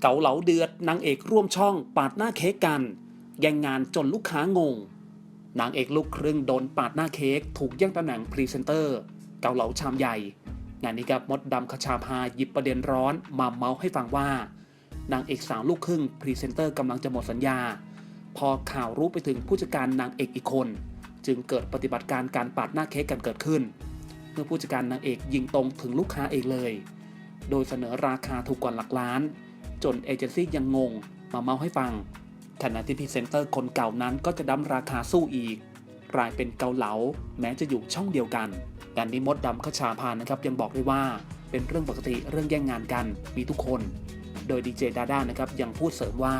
เกาเหลาเดือดนางเอกร่วมช่องปาดหน้าเค้กกัน แย่งงานจนลูกค้างง นางเอกลูกครึ่งโดนปาดหน้าเค้กถูกแย่งตำแหน่งพรีเซนเตอร์ เกาเหลาชามใหญ่ งานนี้ครับมดดำคชาพาหยิบประเด็นร้อนมาเมาส์ให้ฟังว่า นางเอกสาวลูกครึ่งพรีเซนเตอร์กำลังจะหมดสัญญา พอข่าวรู้ไปถึงผู้จัดการนางเอกอีกคน จึงเกิดปฏิบัติการการปาดหน้าเค้กกันเกิดขึ้นเมื่อผู้จัดการนางเอกยิงตรงถึงลูกค้าเองเลย โดยเสนอราคาถูกกว่าหลักล้าน จนเอเจนซี่ยังงง มาเมาให้ฟังขณะที่พรีเซนเตอร์คนเก่านั้นก็จะดั้มราคาสู้อีกกลายเป็นเกาเหลา แม้จะอยู่ช่องเดียวกันงานนี้มดดำขชาพานนะครับยังบอกด้วยว่าเป็นเรื่องปกติเรื่องแย่งงานกันมีทุกคน โดยดีเจดาด้านะครับยังพูดเสริมว่า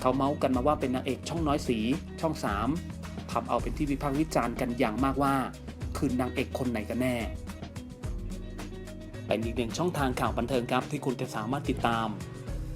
เขาเมาส์กันมาว่าเป็นนางเอกช่องน้อยสีช่อง 3ทำเอาเป็นที่วิพากษ์วิจารณ์กันอย่างมากว่า คือนางเอกคนไหนกันแน่เป็นอีกหนึ่งช่องทางข่าวบันเทิงครับที่คุณจะสามารถติดตาม